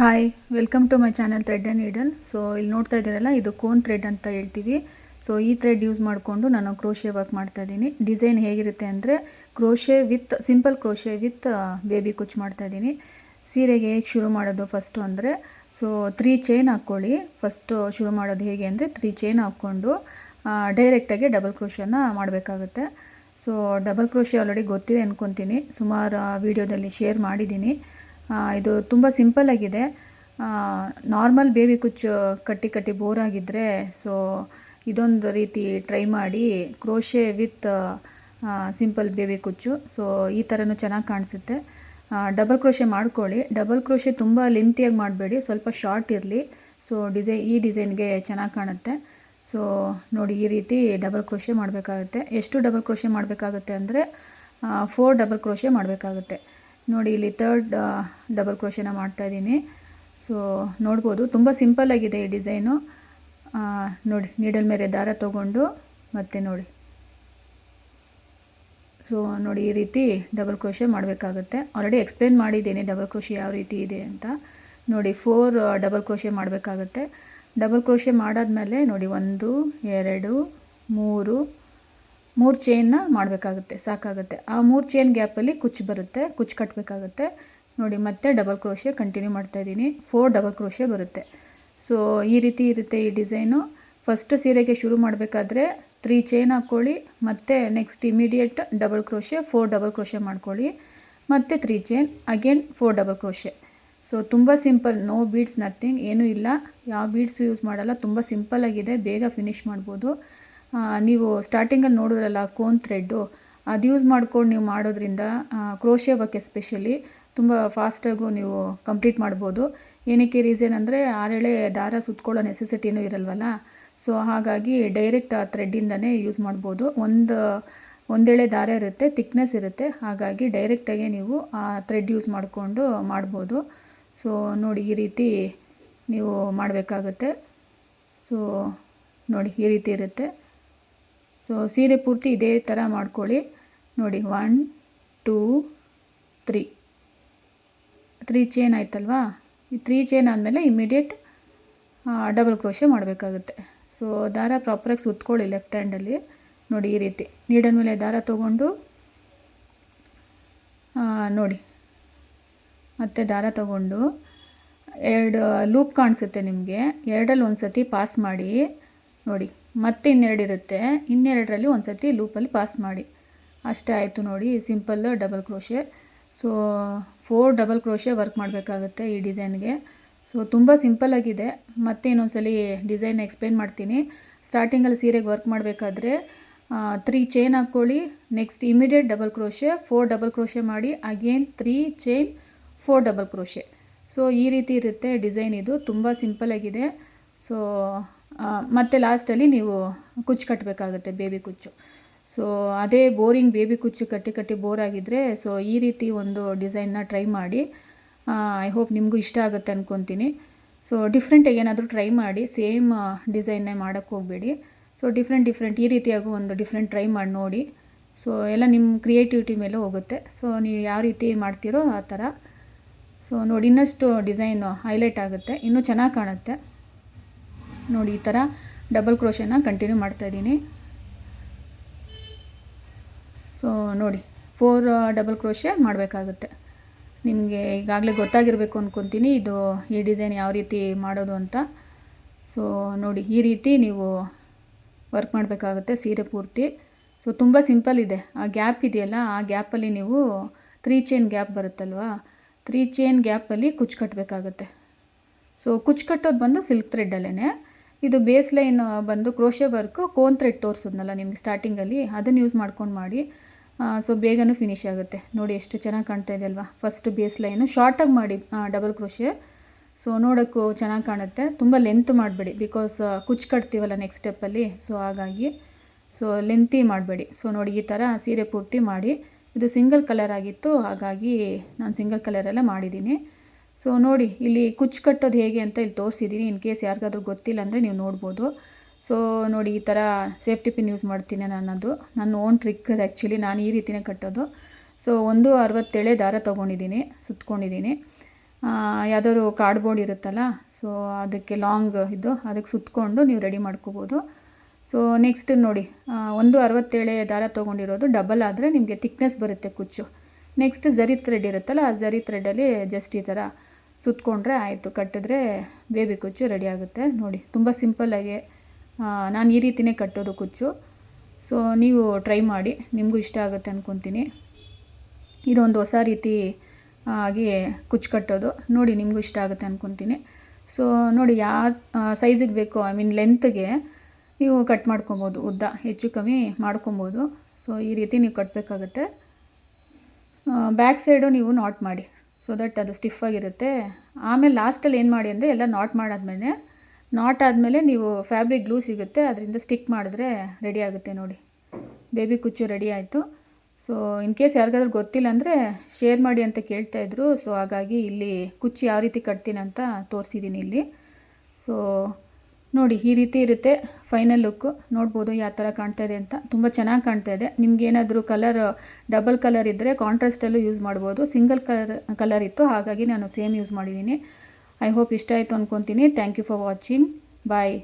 Hi welcome to my channel thread and needle so ಇಲ್ಲಿ ನೋಡ್ತಾ ಇದ್ದೀರಲ್ಲ, ಇದು ಕೋನ್ ಥ್ರೆಡ್ ಅಂತ ಹೇಳ್ತೀವಿ. ಸೊ ಈ ಥ್ರೆಡ್ ಯೂಸ್ ಮಾಡಿಕೊಂಡು ನಾನು ಕ್ರೋಶೆ ವರ್ಕ್ ಮಾಡ್ತಾ ಇದ್ದೀನಿ. ಡಿಸೈನ್ ಹೇಗಿರುತ್ತೆ ಅಂದರೆ crochet with simple crochet with baby ಕುಚ್ ಮಾಡ್ತಾ ಇದ್ದೀನಿ. ಸೀರೆಗೆ ಹೇಗೆ ಶುರು ಮಾಡೋದು ಫಸ್ಟು ಅಂದರೆ ಸೊ ತ್ರೀ ಚೈನ್ ಹಾಕ್ಕೊಳ್ಳಿ. ಫಸ್ಟು ಶುರು ಮಾಡೋದು ಹೇಗೆ ಅಂದರೆ ತ್ರೀ ಚೈನ್ ಹಾಕ್ಕೊಂಡು ಡೈರೆಕ್ಟಾಗಿ ಡಬಲ್ ಕ್ರೋಶನ ಮಾಡಬೇಕಾಗುತ್ತೆ. ಸೊ ಡಬಲ್ ಕ್ರೋಶೆ ಆಲ್ರೆಡಿ ಗೊತ್ತಿದೆ ಅಂದ್ಕೊತೀನಿ ಸುಮಾರು ವೀಡಿಯೋದಲ್ಲಿ ಶೇರ್ ಮಾಡಿದ್ದೀನಿ. ಇದು ತುಂಬ ಸಿಂಪಲ್ಲಾಗಿದೆ ನಾರ್ಮಲ್ ಬೇಬಿ ಕುಚ್ಚು ಕಟ್ಟಿ ಕಟ್ಟಿ ಬೋರಾಗಿದ್ದರೆ ಸೊ ಇದೊಂದು ರೀತಿ ಟ್ರೈ ಮಾಡಿ ಕ್ರೋಶೆ ವಿತ್ ಸಿಂಪಲ್ ಬೇಬಿ ಕುಚ್ಚು. ಸೊ ಈ ಥರನೂ ಚೆನ್ನಾಗಿ ಕಾಣಿಸುತ್ತೆ. ಡಬಲ್ ಕ್ರೋಶೆ ಮಾಡ್ಕೊಳ್ಳಿ. ಡಬಲ್ ಕ್ರೋಶೆ ತುಂಬ ಲೆಂತಿಯಾಗಿ ಮಾಡಬೇಡಿ, ಸ್ವಲ್ಪ ಶಾರ್ಟ್ ಇರಲಿ. ಸೊ ಡಿಸೈ ಈ ಡಿಸೈನ್ಗೆ ಚೆನ್ನಾಗಿ ಕಾಣುತ್ತೆ. ಸೊ ನೋಡಿ, ಈ ರೀತಿ ಡಬಲ್ ಕ್ರೋಶೆ ಮಾಡಬೇಕಾಗುತ್ತೆ. ಎಷ್ಟು ಡಬಲ್ ಕ್ರೋಶೆ ಮಾಡಬೇಕಾಗುತ್ತೆ ಅಂದರೆ ಫೋರ್ ಡಬಲ್ ಕ್ರೋಶೆ ಮಾಡಬೇಕಾಗುತ್ತೆ. ನೋಡಿ ಇಲ್ಲಿ ತರ್ಡ್ ಡಬಲ್ ಕ್ರೋಷನ್ನ ಮಾಡ್ತಾ ಇದ್ದೀನಿ. ಸೊ ನೋಡ್ಬೋದು, ತುಂಬ ಸಿಂಪಲ್ಲಾಗಿದೆ ಈ ಡಿಸೈನು ನೋಡಿ ನೀಡಲ್ ಮೇಲೆ ದಾರ ತಗೊಂಡು, ಮತ್ತೆ ನೋಡಿ. ಸೊ ನೋಡಿ, ಈ ರೀತಿ ಡಬಲ್ ಕ್ರೋಶೆ ಮಾಡಬೇಕಾಗುತ್ತೆ. ಆಲ್ರೆಡಿ ಎಕ್ಸ್ಪ್ಲೇನ್ ಮಾಡಿದ್ದೀನಿ ಡಬಲ್ ಕ್ರೋಶೆ ಯಾವ ರೀತಿ ಇದೆ ಅಂತ. ನೋಡಿ ಫೋರ್ ಡಬಲ್ ಕ್ರೋಶೆ ಮಾಡಬೇಕಾಗುತ್ತೆ. ಡಬಲ್ ಕ್ರೋಶೆ ಮಾಡಾದ್ಮೇಲೆ, ನೋಡಿ, ಒಂದು, ಎರಡು, ಮೂರು ಮೂರು ಚೈನ್ನ ಮಾಡಬೇಕಾಗುತ್ತೆ, ಸಾಕಾಗುತ್ತೆ. ಆ ಮೂರು ಚೈನ್ ಗ್ಯಾಪಲ್ಲಿ ಕುಚ್ಚು ಬರುತ್ತೆ, ಕುಚ್ಚು ಕಟ್ಟಬೇಕಾಗುತ್ತೆ ನೋಡಿ, ಮತ್ತೆ ಡಬಲ್ ಕ್ರೋಶೆ ಕಂಟಿನ್ಯೂ ಮಾಡ್ತಾಯಿದ್ದೀನಿ ಫೋರ್ ಡಬಲ್ ಕ್ರೋಶೆ ಬರುತ್ತೆ. ಸೊ ಈ ರೀತಿ ಇರುತ್ತೆ ಈ ಡಿಸೈನು ಫಸ್ಟ್ ಸೀರೆಗೆ ಶುರು ಮಾಡಬೇಕಾದ್ರೆ ತ್ರೀ ಚೈನ್ ಹಾಕ್ಕೊಳ್ಳಿ ಮತ್ತು next immediate double crochet four double crochet ಮಾಡ್ಕೊಳ್ಳಿ, ಮತ್ತು three chain again four double crochet so ತುಂಬ ಸಿಂಪಲ್ ನೋ ಬೀಡ್ಸ್ ನಥಿಂಗ್ ಏನೂ ಇಲ್ಲ. ಯಾವ ಬೀಡ್ಸ್ ಯೂಸ್ ಮಾಡಲ್ಲ, ತುಂಬ ಸಿಂಪಲ್ಲಾಗಿದೆ ಬೇಗ ಫಿನಿಶ್ ಮಾಡ್ಬೋದು. ನೀವು ಸ್ಟಾರ್ಟಿಂಗಲ್ಲಿ ನೋಡಿದ್ರಲ್ಲ ಕೋನ್ ಥ್ರೆಡ್ಡು ಅದು ಯೂಸ್ ಮಾಡ್ಕೊಂಡು ನೀವು ಮಾಡೋದ್ರಿಂದ ಕ್ರೋಶಿಯ ಬಗ್ಗೆ ಎಸ್ಪೆಷಲಿ ತುಂಬ ಫಾಸ್ಟಾಗೂ ನೀವು ಕಂಪ್ಲೀಟ್ ಮಾಡ್ಬೋದು. ಏನಕ್ಕೆ ರೀಸನ್ ಅಂದರೆ, ಆರೆಳೆ ದಾರ ಸುತ್ಕೊಳ್ಳೋ ನೆಸೆಸಿಟಿನೂ ಇರಲ್ವಲ್ಲ? ಸೊ ಹಾಗಾಗಿ ಡೈರೆಕ್ಟ್ ಆ ಥ್ರೆಡ್ಡಿಂದನೇ ಯೂಸ್ ಮಾಡ್ಬೋದು. ಒಂದು, ಒಂದೆಳೆ ದಾರ ಇರುತ್ತೆ ತಿಕ್ನೆಸ್ ಇರುತ್ತೆ. ಹಾಗಾಗಿ ಡೈರೆಕ್ಟಾಗೆ ನೀವು ಆ ಥ್ರೆಡ್ ಯೂಸ್ ಮಾಡಿಕೊಂಡು ಮಾಡ್ಬೋದು. ಸೊ ನೋಡಿ ಈ ರೀತಿ ನೀವು ಮಾಡಬೇಕಾಗುತ್ತೆ. ಸೊ ನೋಡಿ ಈ ರೀತಿ ಇರುತ್ತೆ. ಸೊ ಸೀರೆ ಪೂರ್ತಿ ಇದೇ ಥರ ಮಾಡ್ಕೊಳ್ಳಿ. ನೋಡಿ one two three three chain ಆಯ್ತಲ್ವಾ? ಈ ತ್ರೀ ಚೇನ್ ಆದಮೇಲೆ ಇಮಿಡಿಯೇಟ್ ಡಬಲ್ ಕ್ರೋಶೆ ಮಾಡಬೇಕಾಗುತ್ತೆ. ಸೊ ದಾರ ಪ್ರಾಪರಾಗಿ ಸುತ್ಕೊಳ್ಳಿ ಲೆಫ್ಟ್ ಹ್ಯಾಂಡಲ್ಲಿ ನೋಡಿ, ಈ ರೀತಿ. ನೀಡನ್ ಮೇಲೆ ದಾರ ತೊಗೊಂಡು ನೋಡಿ. ಮತ್ತೆ ದಾರ ತಗೊಂಡು, ಎರಡು ಲೂಪ್ ಕಾಣಿಸುತ್ತೆ ನಿಮಗೆ. ಎರಡಲ್ಲಿ ಒಂದು ಸತಿ ಪಾಸ್ ಮಾಡಿ, ನೋಡಿ. ಮತ್ತೆ ಇನ್ನೆರಡು ಇರುತ್ತೆ. ಇನ್ನೆರಡರಲ್ಲಿ ಒಂದು ಸತಿ ಲೂಪಲ್ಲಿ ಪಾಸ್ ಮಾಡಿ. ಅಷ್ಟೇ ಆಯಿತು ನೋಡಿ simple double crochet so four double crochet work ಮಾಡಬೇಕಾಗುತ್ತೆ ಈ ಡಿಸೈನ್ಗೆ ಸೊ ತುಂಬ ಸಿಂಪಲ್ಲಾಗಿದೆ ಮತ್ತೆ ಇನ್ನೊಂದ್ಸಲಿ ಡಿಸೈನ್ ಎಕ್ಸ್ಪ್ಲೇನ್ ಮಾಡ್ತೀನಿ. ಸ್ಟಾರ್ಟಿಂಗಲ್ಲಿ ಸೀರೆಗೆ ವರ್ಕ್ ಮಾಡಬೇಕಾದ್ರೆ ತ್ರೀ ಚೈನ್ ಹಾಕ್ಕೊಳ್ಳಿ. Next immediate double crochet four double crochet ಮಾಡಿ. Again three chain four double crochet so ಈ ರೀತಿ ಇರುತ್ತೆ ಡಿಸೈನ್ ಇದು. ತುಂಬ ಸಿಂಪಲ್ಲಾಗಿದೆ ಸೊ ಮತ್ತು ಲಾಸ್ಟಲ್ಲಿ ನೀವು ಕುಚ್ಚು ಕಟ್ಟಬೇಕಾಗುತ್ತೆ ಬೇಬಿ ಕುಚ್ಚು. ಸೊ ಅದೇ ಬೋರಿಂಗ್ ಬೇಬಿ ಕುಚ್ಚು ಕಟ್ಟಿ ಕಟ್ಟಿ ಬೋರ್ ಆಗಿದ್ದರೆ ಸೊ ಈ ರೀತಿ ಒಂದು ಡಿಸೈನ್ನ ಟ್ರೈ ಮಾಡಿ. ಐ ಹೋಪ್ ನಿಮಗೂ ಇಷ್ಟ ಆಗುತ್ತೆ ಅಂದ್ಕೊತೀನಿ ಸೊ ಡಿಫ್ರೆಂಟಾಗಿ ಏನಾದರೂ ಟ್ರೈ ಮಾಡಿ, ಸೇಮ್ ಡಿಸೈನ್ನೇ ಮಾಡೋಕ್ಕೆ ಹೋಗಬೇಡಿ. ಸೊ ಡಿಫ್ರೆಂಟ್ ಡಿಫ್ರೆಂಟ್ ಈ ರೀತಿಯಾಗೂ ಒಂದು ಡಿಫ್ರೆಂಟ್ ಟ್ರೈ ಮಾಡಿ ನೋಡಿ. ಸೊ ಎಲ್ಲ ನಿಮ್ಮ ಕ್ರಿಯೇಟಿವಿಟಿ ಮೇಲೆ ಹೋಗುತ್ತೆ. ಸೊ ನೀವು ಯಾವ ರೀತಿ ಮಾಡ್ತೀರೋ ಆ ಥರ. ಸೊ ನೋಡಿ, ಇನ್ನಷ್ಟು ಡಿಸೈನು ಹೈಲೈಟ್ ಆಗುತ್ತೆ. ಇನ್ನೂ ಚೆನ್ನಾಗಿ ಕಾಣುತ್ತೆ. ನೋಡಿ, ಈ ಥರ ಡಬಲ್ ಕ್ರೋಶನ ಕಂಟಿನ್ಯೂ ಮಾಡ್ತಾಯಿದ್ದೀನಿ ಸೊ ನೋಡಿ ಫೋರ್ ಡಬಲ್ ಕ್ರೋಶೆ ಮಾಡಬೇಕಾಗುತ್ತೆ. ನಿಮಗೆ ಈಗಾಗಲೇ ಗೊತ್ತಾಗಿರಬೇಕು ಅಂದ್ಕೊತೀನಿ ಇದು ಈ ಡಿಸೈನ್ ಯಾವ ರೀತಿ ಮಾಡೋದು ಅಂತ. ಸೊ ನೋಡಿ, ಈ ರೀತಿ ನೀವು ವರ್ಕ್ ಮಾಡಬೇಕಾಗುತ್ತೆ ಸೀರೆ ಪೂರ್ತಿ. ಸೊ ತುಂಬ ಸಿಂಪಲ್ ಇದೆ. ಆ ಗ್ಯಾಪ್ ಇದೆಯಲ್ಲ, ಆ ಗ್ಯಾಪಲ್ಲಿ ನೀವು ತ್ರೀ ಚೈನ್ ಗ್ಯಾಪ್ ಬರುತ್ತಲ್ವಾ? ತ್ರೀ ಚೈನ್ ಗ್ಯಾಪಲ್ಲಿ ಕುಚ್ಚು ಕಟ್ಟಬೇಕಾಗುತ್ತೆ ಸೊ ಕುಚ್ಚು ಕಟ್ಟೋದು ಬಂದು ಸಿಲ್ಕ್ ಥ್ರೆಡ್ಡಲ್ಲೇ ಇದು ಬೇಸ್ ಲೈನ್ ಬಂದು ಕ್ರೋಶೆ ವರ್ಕು, ಕೋನ್ ಥ್ರೆಡ್ ತೋರಿಸಿದ್ನಲ್ಲ ನಿಮಗೆ ಸ್ಟಾರ್ಟಿಂಗಲ್ಲಿ ಅದನ್ನು ಯೂಸ್ ಮಾಡ್ಕೊಂಡು ಮಾಡಿ. ಸೊ ಬೇಗನೂ ಫಿನಿಶ್ ಆಗುತ್ತೆ. ನೋಡಿ ಎಷ್ಟು ಚೆನ್ನಾಗಿ ಕಾಣ್ತಾ ಇದೆ ಅಲ್ವಾ? ಫಸ್ಟ್ ಬೇಸ್ ಲೈನು ಶಾರ್ಟಾಗಿ ಮಾಡಿ ಡಬಲ್ ಕ್ರೋಶೆ ಸೊ ನೋಡೋಕ್ಕೂ ಚೆನ್ನಾಗಿ ಕಾಣುತ್ತೆ. ತುಂಬ ಲೆಂತ್ ಮಾಡಬೇಡಿ ಬಿಕಾಸ್ ಕುಚ್ಚು ಕಟ್ತೀವಲ್ಲ ನೆಕ್ಸ್ಟ್ ಸ್ಟೆಪ್ಪಲ್ಲಿ ಸೊ ಹಾಗಾಗಿ. ಸೊ ಲೆಂತಿ ಮಾಡಬೇಡಿ. ಸೊ ನೋಡಿ ಈ ಥರ ಸೀರೆ ಪೂರ್ತಿ ಮಾಡಿ. ಇದು ಸಿಂಗಲ್ ಕಲರ್ ಆಗಿತ್ತು, ಹಾಗಾಗಿ ನಾನು ಸಿಂಗಲ್ ಕಲರಲ್ಲೇ ಮಾಡಿದ್ದೀನಿ. ಸೊ ನೋಡಿ, ಇಲ್ಲಿ ಕುಚ್ಚು ಕಟ್ಟೋದು ಹೇಗೆ ಅಂತ ಇಲ್ಲಿ ತೋರಿಸಿದ್ದೀನಿ ಇನ್ ಕೇಸ್ ಯಾರಿಗಾದ್ರೂ ಗೊತ್ತಿಲ್ಲ ಅಂದರೆ ನೀವು ನೋಡ್ಬೋದು. ಸೊ ನೋಡಿ, ಈ ಥರ ಸೇಫ್ಟಿ ಪಿನ್ ಯೂಸ್ ಮಾಡ್ತೀನಿ ನಾನು ಅದು ನನ್ನ ಓನ್ ಟ್ರಿಕ್ ಅದು ಆ್ಯಕ್ಚುಲಿ ನಾನು ಈ ರೀತಿಯೇ ಕಟ್ಟೋದು. ಸೊ ಒಂದು ಅರವತ್ತೇಳೆ ದಾರ ತೊಗೊಂಡಿದ್ದೀನಿ, ಸುತ್ಕೊಂಡಿದ್ದೀನಿ. ಯಾವ್ದಾದ್ರು ಕಾರ್ಡ್ಬೋರ್ಡ್ ಇರುತ್ತಲ್ಲ ಸೊ ಅದಕ್ಕೆ ಲಾಂಗ್ ಇದು, ಅದಕ್ಕೆ ಸುತ್ತಕೊಂಡು ನೀವು ರೆಡಿ ಮಾಡ್ಕೋಬೋದು. ಸೊ ನೆಕ್ಸ್ಟ್ ನೋಡಿ ಒಂದು ಅರವತ್ತೇಳೆ ದಾರ ತೊಗೊಂಡಿರೋದು ಡಬಲ್ ಆದರೆ ನಿಮಗೆ ತಿಕ್ನೆಸ್ ಬರುತ್ತೆ ಕುಚ್ಚು. ನೆಕ್ಸ್ಟ್ ಝರಿ ಥ್ರೆಡ್ ಇರುತ್ತಲ್ಲ, ಆ ಝರಿ ಥ್ರೆಡಲ್ಲಿ ಜಸ್ಟ್ ಈ ಥರ ಸುತ್ತಕೊಂಡ್ರೆ ಆಯಿತು, ಕಟ್ಟಿದ್ರೆ ಬೇಬಿ ಕುಚ್ಚು ರೆಡಿ ಆಗುತ್ತೆ. ನೋಡಿ, ತುಂಬ ಸಿಂಪಲ್ಲಾಗಿ ನಾನು ಈ ರೀತಿನೇ ಕಟ್ಟೋದು ಕುಚ್ಚು. ಸೊ ನೀವು ಟ್ರೈ ಮಾಡಿ, ನಿಮಗೂ ಇಷ್ಟ ಆಗುತ್ತೆ ಅಂದ್ಕೊತೀನಿ ಇದೊಂದು ಹೊಸ ರೀತಿ ಆಗಿ ಕುಚ್ಚು ಕಟ್ಟೋದು. ನೋಡಿ, ನಿಮಗೂ ಇಷ್ಟ ಆಗುತ್ತೆ ಅಂದ್ಕೊತೀನಿ ಸೊ ನೋಡಿ ಯಾವ ಸೈಜಿಗೆ ಬೇಕು ಐ ಮೀನ್ ಲೆಂತ್ಗೆ ನೀವು ಕಟ್ ಮಾಡ್ಕೊಬೋದು, ಉದ್ದ, ಹೆಚ್ಚು ಕಮ್ಮಿ ಮಾಡ್ಕೊಬೋದು. ಸೊ ಈ ರೀತಿ ನೀವು ಕಟ್ಟಬೇಕಾಗತ್ತೆ ಬ್ಯಾಕ್ ಸೈಡು ನೀವು ನಾಟ್ ಮಾಡಿ. ಸೊ ದಟ್ ಅದು ಸ್ಟಿಫ್ ಆಗಿರುತ್ತೆ. ಆಮೇಲೆ ಲಾಸ್ಟಲ್ಲಿ ಏನು ಮಾಡಿ ಅಂದರೆ ಎಲ್ಲ ನಾಟ್ ಮಾಡಾದ್ಮೇಲೆ ನಾಟ್ ಆದಮೇಲೆ ನೀವು ಫ್ಯಾಬ್ರಿಕ್ ಗ್ಲೂ ಸಿಗುತ್ತೆ, ಅದರಿಂದ ಸ್ಟಿಕ್ ಮಾಡಿದ್ರೆ ರೆಡಿ ಆಗುತ್ತೆ ನೋಡಿ. ಬೇಬಿ ಕುಚ್ಚು ರೆಡಿ ಆಯಿತು. ಸೊ ಇನ್ ಕೇಸ್ ಯಾರಿಗಾದ್ರೂ ಗೊತ್ತಿಲ್ಲ ಅಂದರೆ ಶೇರ್ ಮಾಡಿ ಅಂತ ಕೇಳ್ತಾಯಿದ್ರು ಸೊ ಹಾಗಾಗಿ ಇಲ್ಲಿ ಕುಚ್ಚು ಯಾವ ರೀತಿ ಕಟ್ತೀನಿ ಅಂತ ತೋರಿಸಿದ್ದೀನಿ ಇಲ್ಲಿ. ಸೊ ನೋಡಿ, ಈ ರೀತಿ ಇರುತ್ತೆ ಫೈನಲ್ ಲುಕ್ಕು ನೋಡ್ಬೋದು ಯಾವ ಥರ ಕಾಣ್ತಾ ಇದೆ ಅಂತ. ತುಂಬ ಚೆನ್ನಾಗಿ ಕಾಣ್ತಾ ಇದೆ. ನಿಮ್ಗೆ ಏನಾದರೂ ಕಲರ್ ಡಬಲ್ ಕಲರ್ ಇದ್ದರೆ ಕಾಂಟ್ರಾಸ್ಟಲ್ಲೂ ಯೂಸ್ ಮಾಡ್ಬೋದು. ಸಿಂಗಲ್ ಕಲರ್ ಕಲರ್ ಇತ್ತು, ಹಾಗಾಗಿ ನಾನು ಸೇಮ್ ಯೂಸ್ ಮಾಡಿದ್ದೀನಿ. ಐ ಹೋಪ್ ಇಷ್ಟ ಆಯಿತು ಅಂದ್ಕೊತೀನಿ thank you for watching bye